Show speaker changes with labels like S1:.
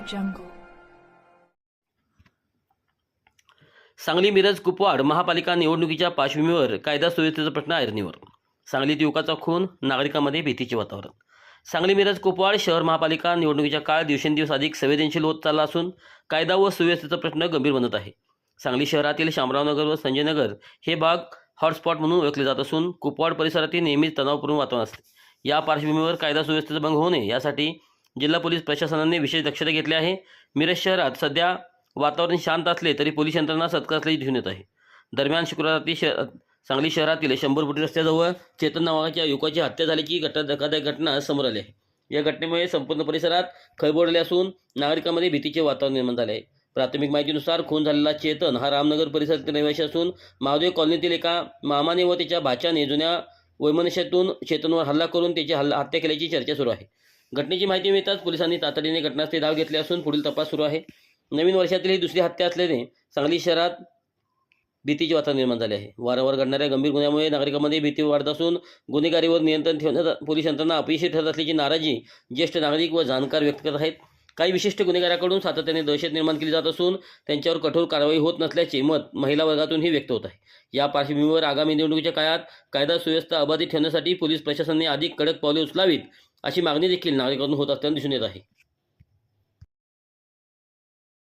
S1: jungle.
S2: Sangli Miraj Kupwad महापालिका निवडणुकीच्या पार्श्वभूमीवर कायदा सुव्यवस्थेचा प्रश्न ऐरणीवर. सांगलीत युवकाचा खून नागरिकांमध्ये भीतीचे वातावरण. सांगली मिरज कुपवाड शहर महापालिका निवडणुकीच्या काळ दिवसेंदिवस अधिक संवेदनशील होत चालला असून कायदा व सुव्यवस्थेचा प्रश्न गंभीर बनत आहे. सांगली शहरातील शामरावनगर व संजयनगर हे भाग हॉटस्पॉट म्हणून ओळखले जात असून कुपवाड परिसरातील नेहमीच तणावपूर्ण वातावरण असते. या पार्श्वभूमीवर कायदा सुव्यवस्थेचा भंग होऊ नये यासाठी जिल्हा पोलीस प्रशासनाने विशेष दक्षता घेतली आहे. मिरज शहरात सध्या वातावरण शांत असले तरी पोलीस यंत्रणा सतर्क असल्याचे दिसून येत आहे. दरम्यान शुक्रवारी शहर सांगली शहरातील शंभर फुटी रस्त्याजवळ चेतन नावाच्या युवकाची हत्या झाल्याची घटना धक्कादायक घटना समोर आली आहे. या घटनेमुळे संपूर्ण परिसरात खळबळले असून नागरिकांमध्ये भीतीचे वातावरण निर्माण झाले आहे. प्राथमिक माहितीनुसार खून झालेला चेतन हा रामनगर परिसरातील रहिवासी असून महादेव कॉलनीतील एका मामाने व त्याच्या भाच्याने जुन्या वैमनस्यातून चेतनवर हल्ला करून त्याची हल्ला हत्या केल्याची चर्चा सुरू आहे. घटनेची माहिती मिळताच पोलिसांनी तातडीने घटनास्थळी धाव घेतली असून पुढील तपास सुरू आहे. नवीन वर्षातील ही दुसरी हत्या असल्याने सांगली शहरात भीतीचे वातावरण निर्माण झाले आहे. वारंवार घडणाऱ्या गंभीर गुन्ह्यामुळे नागरिकांमध्ये भीती वाढत असून गुन्हेगारीवर नियंत्रण ठेवण्यात पोलीस यंत्रणा अपयशी ठरत असल्याची नाराजी ज्येष्ठ नागरिक व जाणकार व्यक्त करत आहेत. काही विशिष्ट गुन्हेगाराकडून सातत्याने दहशत निर्माण केली जात असून त्यांच्यावर कठोर कारवाई होत नसल्याचे मत महिला वर्गातूनही व्यक्त होत आहे. या पार्श्वभूमीवर आगामी निवडणुकीच्या काळात कायदा सुव्यवस्था अबाधित ठेवण्यासाठी पोलीस प्रशासनाने अधिक कडक पावले उचलावीत अशी मागणी देखील नागरिकांकडून होत असताना दिसून येत आहे.